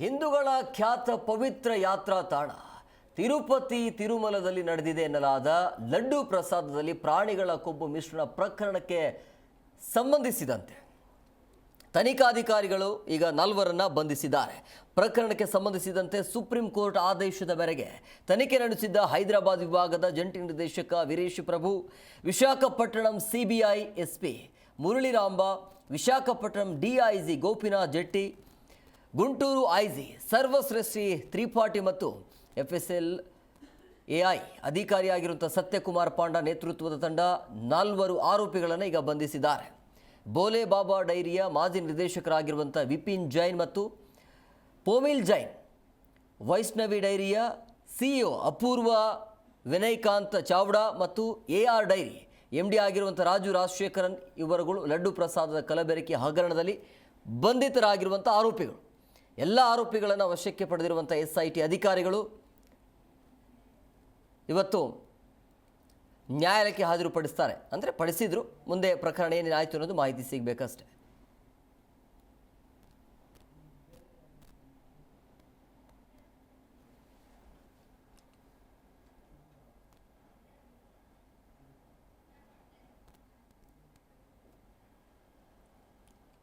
ಹಿಂದೂಗಳ ಖ್ಯಾತ ಪವಿತ್ರ ಯಾತ್ರಾ ತಾಣ ತಿರುಪತಿ ತಿರುಮಲದಲ್ಲಿ ನಡೆದಿದೆ ಎನ್ನಲಾದ ಲಡ್ಡು ಪ್ರಸಾದದಲ್ಲಿ ಪ್ರಾಣಿಗಳ ಕೊಬ್ಬು ಮಿಶ್ರಣ ಪ್ರಕರಣಕ್ಕೆ ಸಂಬಂಧಿಸಿದಂತೆ. ತನಿಖಾಧಿಕಾರಿಗಳು ಈಗ ನಾಲ್ವರನ್ನ ಬಂಧಿಸಿದ್ದಾರೆ. ಪ್ರಕರಣಕ್ಕೆ ಸಂಬಂಧಿಸಿದಂತೆ ಸುಪ್ರೀಂ ಕೋರ್ಟ್ ಆದೇಶದ ಮೇರೆಗೆ ತನಿಖೆ ನಡೆಸಿದ್ದ ಹೈದರಾಬಾದ್ ವಿಭಾಗದ ಜಂಟಿ ನಿರ್ದೇಶಕ Veeresh Prabhu, Visakhapatnam CBI SP Muraliramba, Visakhapatnam DIG Gopinath Jetti Guntur IG Sarvashreshti Tripathi ಮತ್ತು ಎಫ್ ಎಸ್ ಎಲ್ ಎಐ ಅಧಿಕಾರಿಯಾಗಿರುವಂಥ ಸತ್ಯಕುಮಾರ್ ಪಾಂಡ ನೇತೃತ್ವದ ತಂಡ ನಾಲ್ವರು ಆರೋಪಿಗಳನ್ನು ಈಗ ಬಂಧಿಸಿದ್ದಾರೆ. ಬೋಲೆ ಬಾಬಾ ಡೈರಿಯ ಮಾಜಿ ನಿರ್ದೇಶಕರಾಗಿರುವಂಥ ವಿಪಿನ್ ಜೈನ್ ಮತ್ತು ಪೋಮಿಲ್ ಜೈನ್, ವೈಷ್ಣವಿ ಡೈರಿಯ ಸಿಇಒ ಅಪೂರ್ವ ವಿನಯ್ಕಾಂತ್ ಚಾವ್ಡಾ ಮತ್ತು A R dairy M D ಆಗಿರುವಂಥ ರಾಜು ರಾಜಶೇಖರನ್ ಇವರುಗಳು ಲಡ್ಡು ಪ್ರಸಾದದ ಕಲಬೆರಕೆ ಹಗರಣದಲ್ಲಿ ಬಂಧಿತರಾಗಿರುವಂಥ ಆರೋಪಿಗಳು. ಎಲ್ಲ ಆರೋಪಿಗಳನ್ನು ವಶಕ್ಕೆ ಪಡೆದಿರುವಂಥ ಎಸ್ ಐ ಟಿ ಅಧಿಕಾರಿಗಳು ಇವತ್ತು ನ್ಯಾಯಾಲಯಕ್ಕೆ ಹಾಜರುಪಡಿಸ್ತಾರೆ. ಅಂದರೆ ಪಡಿಸಿದ್ರು, ಮುಂದೆ ಪ್ರಕರಣ ಏನೇನಾಯಿತು ಅನ್ನೋದು ಮಾಹಿತಿ ಸಿಗಬೇಕಷ್ಟೆ.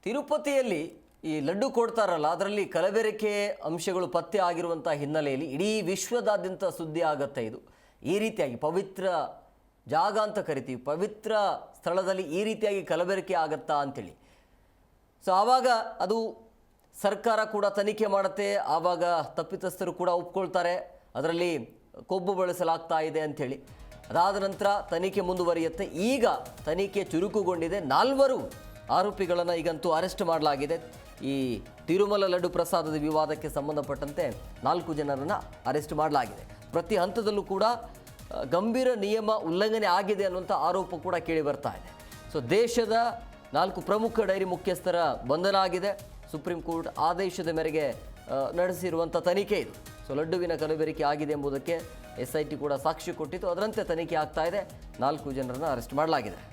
ತಿರುಪತಿಯಲ್ಲಿ ಈ ಲಡ್ಡು ಕೊಡ್ತಾರಲ್ಲ, ಅದರಲ್ಲಿ ಕಲಬೆರಕೆ ಅಂಶಗಳು ಪತ್ತೆ ಆಗಿರುವಂಥ ಹಿನ್ನೆಲೆಯಲ್ಲಿ ಇಡೀ ವಿಶ್ವದಾದ್ಯಂತ ಸುದ್ದಿ ಆಗತ್ತೆ ಇದು. ಈ ರೀತಿಯಾಗಿ ಪವಿತ್ರ ಜಾಗ ಅಂತ ಕರಿತೀವಿ, ಪವಿತ್ರ ಸ್ಥಳದಲ್ಲಿ ಈ ರೀತಿಯಾಗಿ ಕಲಬೆರಕೆ ಆಗತ್ತಾ ಅಂತೇಳಿ. ಸೊ ಆವಾಗ ಅದು ಸರ್ಕಾರ ಕೂಡ ತನಿಖೆ ಮಾಡುತ್ತೆ, ಆವಾಗ ತಪ್ಪಿತಸ್ಥರು ಕೂಡ ಒಪ್ಕೊಳ್ತಾರೆ, ಅದರಲ್ಲಿ ಕೊಬ್ಬು ಬಳಸಲಾಗ್ತಾ ಇದೆ ಅಂಥೇಳಿ ಅದಾದ ನಂತರ ತನಿಖೆ ಮುಂದುವರಿಯುತ್ತೆ, ಈಗ ತನಿಖೆ ಚುರುಕುಗೊಂಡಿದೆ, ನಾಲ್ವರು ಆರೋಪಿಗಳನ್ನು ಈಗಂತೂ ಅರೆಸ್ಟ್ ಮಾಡಲಾಗಿದೆ. ಈ ತಿರುಮಲ ಲಡ್ಡು ಪ್ರಸಾದದ ವಿವಾದಕ್ಕೆ ಸಂಬಂಧಪಟ್ಟಂತೆ ನಾಲ್ಕು ಜನರನ್ನು ಅರೆಸ್ಟ್ ಮಾಡಲಾಗಿದೆ. ಪ್ರತಿ ಹಂತದಲ್ಲೂ ಕೂಡ ಗಂಭೀರ ನಿಯಮ ಉಲ್ಲಂಘನೆ ಆಗಿದೆ ಅನ್ನುವಂಥ ಆರೋಪ ಕೂಡ ಕೇಳಿ ಬರ್ತಾ ಇದೆ. ಸೊ, ದೇಶದ ನಾಲ್ಕು ಪ್ರಮುಖ ಡೈರಿ ಮುಖ್ಯಸ್ಥರ ಬಂಧನ ಆಗಿದೆ. ಸುಪ್ರೀಂ ಕೋರ್ಟ್ ಆದೇಶದ ಮೇರೆಗೆ ನಡೆಸಿರುವಂಥ ತನಿಖೆ ಇದು. ಸೊ, ಲಡ್ಡುವಿನ ಕಲಬೆರಕೆ ಆಗಿದೆ ಎಂಬುದಕ್ಕೆ ಎಸ್ ಐ ಟಿ ಕೂಡ ಸಾಕ್ಷಿ ಕೊಟ್ಟಿತ್ತು. ಅದರಂತೆ ತನಿಖೆ ಆಗ್ತಾ ಇದೆ. ನಾಲ್ಕು ಜನರನ್ನು ಅರೆಸ್ಟ್ ಮಾಡಲಾಗಿದೆ.